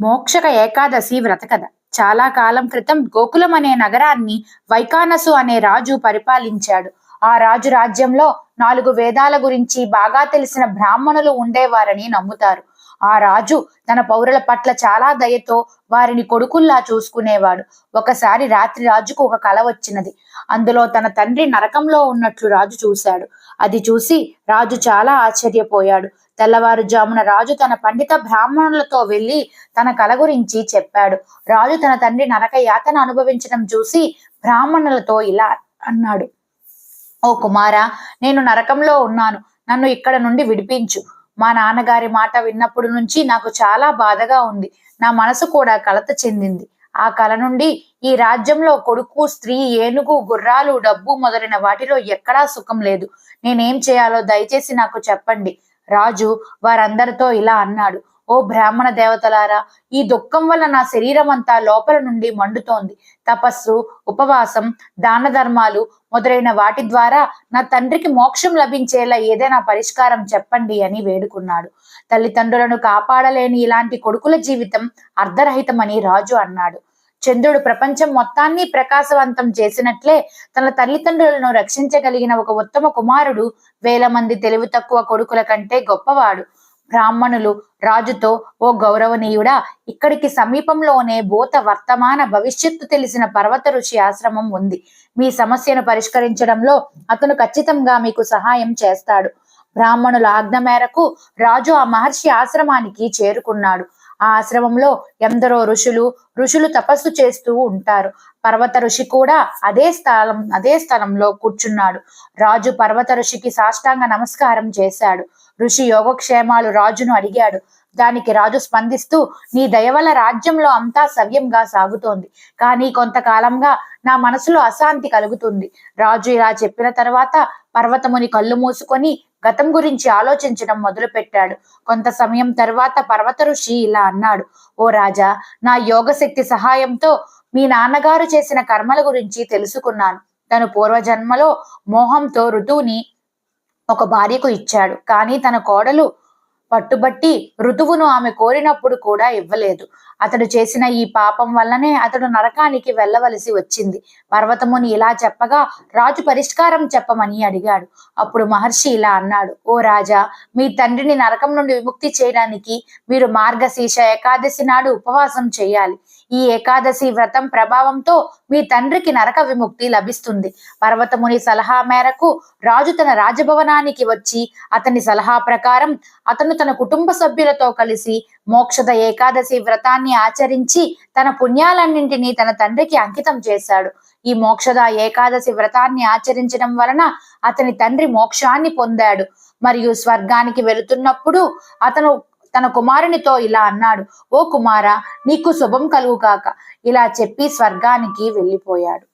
మోక్షక ఏకాదశి వ్రతకథ చాలా కాలం క్రితం గోకులం అనే నగరాన్ని వైకానసు అనే రాజు పరిపాలించాడు. ఆ రాజు రాజ్యంలో నాలుగు వేదాల గురించి బాగా తెలిసిన బ్రాహ్మణులు ఉండేవారని నమ్ముతారు. ఆ రాజు తన పౌరుల పట్ల చాలా దయతో వారిని కొడుకుల్లా చూసుకునేవాడు. ఒకసారి రాత్రి రాజుకు ఒక కల వచ్చినది. అందులో తన తండ్రి నరకంలో ఉన్నట్లు రాజు చూశాడు. అది చూసి రాజు చాలా ఆశ్చర్యపోయాడు. తెల్లవారుజామున రాజు తన పండిత బ్రాహ్మణులతో వెళ్ళి తన కల గురించి చెప్పాడు. రాజు తన తండ్రి నరక యాతన అనుభవించడం చూసి బ్రాహ్మణులతో ఇలా అన్నాడు. ఓ కుమారా నేను నరకంలో ఉన్నాను. నన్ను ఇక్కడ నుండి విడిపించు. మా నాన్నగారి మాట విన్నప్పుడు నుంచి నాకు చాలా బాధగా ఉంది. నా మనసు కూడా కలత చెందింది. ఆ కల నుండి ఈ రాజ్యంలో కొడుకు స్త్రీ ఏనుగు గుర్రాలు డబ్బు మొదలైన వాటిలో ఎక్కడా సుఖం లేదు. నేనేం చేయాలో దయచేసి నాకు చెప్పండి. రాజు వారందరితో ఇలా అన్నాడు. ఓ బ్రాహ్మణ దేవతలారా ఈ దుఃఖం వల్ల నా శరీరం అంతా లోపల నుండి మండుతోంది. తపస్సు ఉపవాసం దాన ధర్మాలు మొదలైన వాటి ద్వారా నా తండ్రికి మోక్షం లభించేలా ఏదైనా పరిష్కారం చెప్పండి అని వేడుకున్నాడు. తల్లిదండ్రులను కాపాడలేని ఇలాంటి కొడుకుల జీవితం అర్ధరహితమని రాజు అన్నాడు. చంద్రుడు ప్రపంచం మొత్తాన్ని ప్రకాశవంతం చేసినట్లే తన తల్లిదండ్రులను రక్షించగలిగిన ఒక ఉత్తమ కుమారుడు వేల మంది తెలివి తక్కువ కొడుకుల కంటే గొప్పవాడు. బ్రాహ్మణులు రాజుతో ఓ గౌరవనీయుడా ఇక్కడికి సమీపంలోనే భూత వర్తమాన భవిష్యత్తు తెలిసిన పర్వత ఋషి ఆశ్రమం ఉంది. మీ సమస్యను పరిష్కరించడంలో అతను ఖచ్చితంగా మీకు సహాయం చేస్తాడు. బ్రాహ్మణుల ఆజ్ఞ మేరకు రాజు ఆ మహర్షి ఆశ్రమానికి చేరుకున్నాడు. ఆ ఆశ్రమంలో ఎందరో ఋషులు ఋషులు తపస్సు చేస్తూ ఉంటారు. పర్వత ఋషి కూడా అదే స్థలం అదే స్థలంలో కూర్చున్నాడు. రాజు పర్వత ఋషికి సాష్టాంగ నమస్కారం చేశాడు. ఋషి యోగక్షేమాలు రాజును అడిగాడు. దానికి రాజు స్పందిస్తూ నీ దయవల రాజ్యంలో అంతా సవ్యంగా సాగుతోంది. కానీ కొంతకాలంగా నా మనసులో అశాంతి కలుగుతుంది. రాజు ఇలా చెప్పిన తర్వాత పర్వతముని కళ్ళు మూసుకొని గతం గురించి ఆలోచించడం మొదలుపెట్టాడు. కొంత సమయం తర్వాత పర్వత ఋషి ఇలా అన్నాడు ఓ రాజా నా యోగశక్తి సహాయంతో మీ నాన్నగారు చేసిన కర్మల గురించి తెలుసుకున్నాను. తను పూర్వజన్మలో మోహంతో ఋతువుని ఒక భార్యకు ఇచ్చాడు. కానీ తన కోడలు పట్టుబట్టి ఋతువును ఆమె కోరినప్పుడు కూడా ఇవ్వలేదు. అతడు చేసిన ఈ పాపం వల్లనే అతడు నరకానికి వెళ్ళవలసి వచ్చింది. పర్వతముని ఇలా చెప్పగా రాజు పరిష్కారం చెప్పమని అడిగాడు. అప్పుడు మహర్షి ఇలా అన్నాడు ఓ రాజా మీ తండ్రిని నరకం నుండి విముక్తి చేయడానికి మీరు మార్గశీర్ష ఏకాదశి నాడు ఉపవాసం చేయాలి. ఈ ఏకాదశి వ్రతం ప్రభావంతో మీ తండ్రికి నరక విముక్తి లభిస్తుంది. పర్వతముని సలహా మేరకు రాజు తన రాజభవనానికి వచ్చి అతని సలహా ప్రకారం అతను తన కుటుంబ సభ్యులతో కలిసి మోక్షద ఏకాదశి వ్రతాన్ని ఆచరించి తన పుణ్యాలన్నింటినీ తన తండ్రికి అంకితం చేశాడు. ఈ మోక్షద ఏకాదశి వ్రతాన్ని ఆచరించడం వలన అతని తండ్రి మోక్షాన్ని పొందాడు. మరియు స్వర్గానికి వెళుతున్నప్పుడు అతను తన కుమారునితో ఇలా అన్నాడు ఓ కుమార నీకు శుభం కలుగుగాక. ఇలా చెప్పి స్వర్గానికి వెళ్ళిపోయాడు.